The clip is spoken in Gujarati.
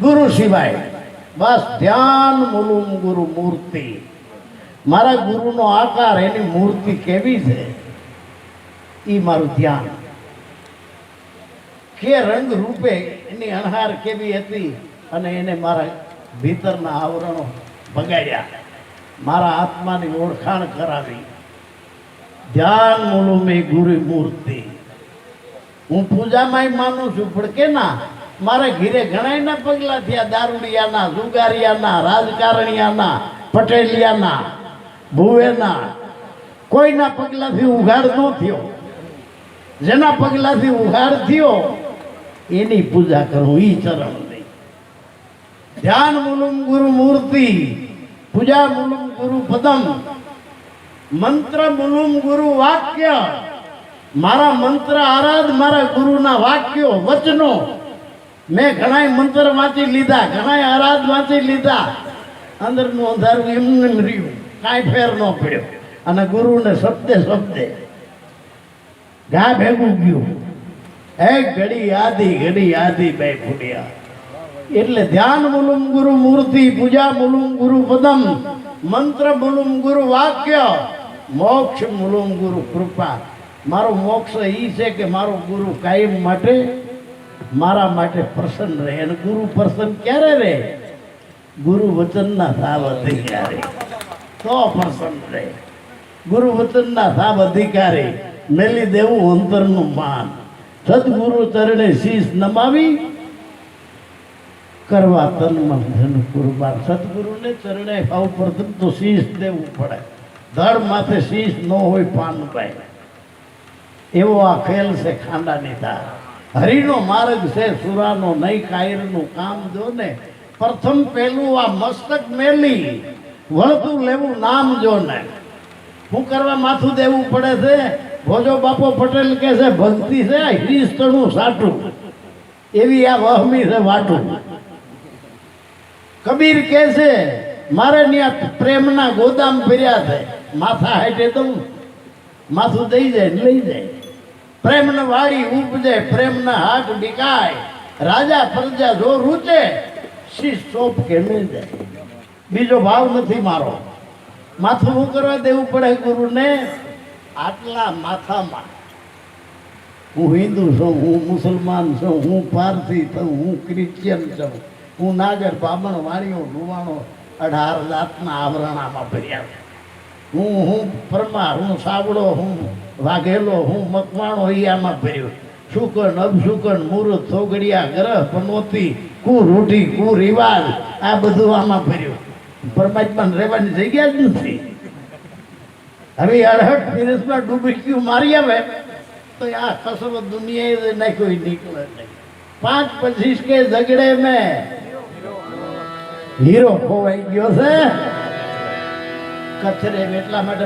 ગુરુ સિવાય. બસ ધ્યાન મુલુમ ગુરુ મૂર્તિ. મારા ગુરુનો આકાર એની મૂર્તિ કેવી છે? એ મારું ધ્યાન. કે રંગ રૂપે એની અણહાર કેવી હતી અને એને મારા ભીતરના આવરણો ભગાડ્યા. મારા આત્માની ઓળખાણ કરાવી. ધ્યાન મુલુમે ગુરુ મૂર્તિ. હું પૂજામાં માનું છું, પણ કે ના મારા ઘીરે ઘણાયના પગલા થયા. દારૂડિયાના, જુગારિયાના, રાજકારણિયાના, પટેલિયાના, ભુવેના. કોઈના પગલાથી ઉઘાડ ન થયો. જેના પગલાથી ઉઘાડ થયો, એની પૂજા કરું, ઈ ચરણ નહીં ધ્યાન મુલુમ ગુરુ મૂર્તિ, પૂજા મુલુમ ગુરુ પદમ. મંત્ર મુલુમ ગુરુ વાક્ય. મારા મંત્ર આરાધ મારા ગુરુના વાક્યો, વચનો. મેં ઘણાય મંત્ર વાંચી લીધા ઘણા આરાધ વાંચી લીધા. અંદરનું અંધારું એમને રહ્યું. કાંઈ ફેર ન પડ્યો. અને ગુરુને શબ્દે શબ્દે ઘા ભેગું ગયું. એક ઘડી આધી ઘડી આધી બે ફૂટ્યા. એટલે ધ્યાન મુલુમ ગુરુ મૂર્તિ, પૂજા મુલુમ ગુરુ પદમ, મંત્ર મુલુમ ગુરુ વાક્ય, મોક્ષ મુલુમ ગુરુ કૃપા. મારો મોક્ષ એ છે કે મારો ગુરુ કાયમ માટે મારા માટે પ્રસન્ન રહે અને ગુરુ પ્રસન્ન ક્યારે રહે? ગુરુ વચનના સાવ અધિકારી. તો પ્રસન્ન રહે. ગુરુ વચનના સાવ અધિકારી. મેલી દેવું અંતરનું માન. સદગુરુ ચરણે શીશ નમાવી. કરવા તન ધન કુરબાન. સદગુરુને ચરણે ભાવ પ્રથમ તો શીશ દેવું પડે. ધડ માથે શીશ ન હોય પાન પાનભાઈ એવો આ ખેલ છે ખાંડાની ધાર. હરિનો માર્ગ છે, સુરાનો નહીં, કાયરનું કામ જો ને, પ્રથમ પહેલું આ મસ્તક મેલી, વળતું લેવું નામ જો ને. શું કરવા માથું દેવું પડે છે? ભોજો બાપો પટેલ કે છે, ભક્તિ છે હિરીસ સાટું. એવી આ વહમી છે વાટું. કબીર કે છે, મારે ત્યાં પ્રેમના ગોદામ ફર્યા છે. માથા હેઠે દઉં. માથું દઈ જાય લઈ જાય. પ્રેમને વાળી ઉપજે પ્રેમના હાથ ડીકાય. રાજા પ્રજા જો રૂચે શીશ સોપ કે મિલ બીજો ભાવ નથી મારો. માથું હું કરવા દેવું પડે ગુરુને? આટલા માથામાં. હું હિન્દુ છું, હું મુસલમાન છું, હું પારસી છું, હું ક્રિશ્ચિયન છું. હું નાગર, બામણ વાણીઓ લુવાણો, અઢાર જાતના આવરણામાં ભર્યા હું હું પરમાર હું સાવડો હું વાઘેલો, હું મકવાણો એ ભર્યો. શુકન અબશુકન મુહૂર્ત થોગડિયા ગ્રહ, પનોતી, કુ રિવાજ, આ બધું આમાં ભર્યું. પરમાત્માને રહેવાની જગ્યા જ નથી. હવે અડહટ ફિરસમાં ડૂબકી મારી આવે, તો આ કસરો દુનિયાએ નાખ્યો નીકળે નહીં. પાંચ પચીસ કે ઝગડે મેં. હીરો ખોવાઈ ગયો છે. કચરે એટલા માટે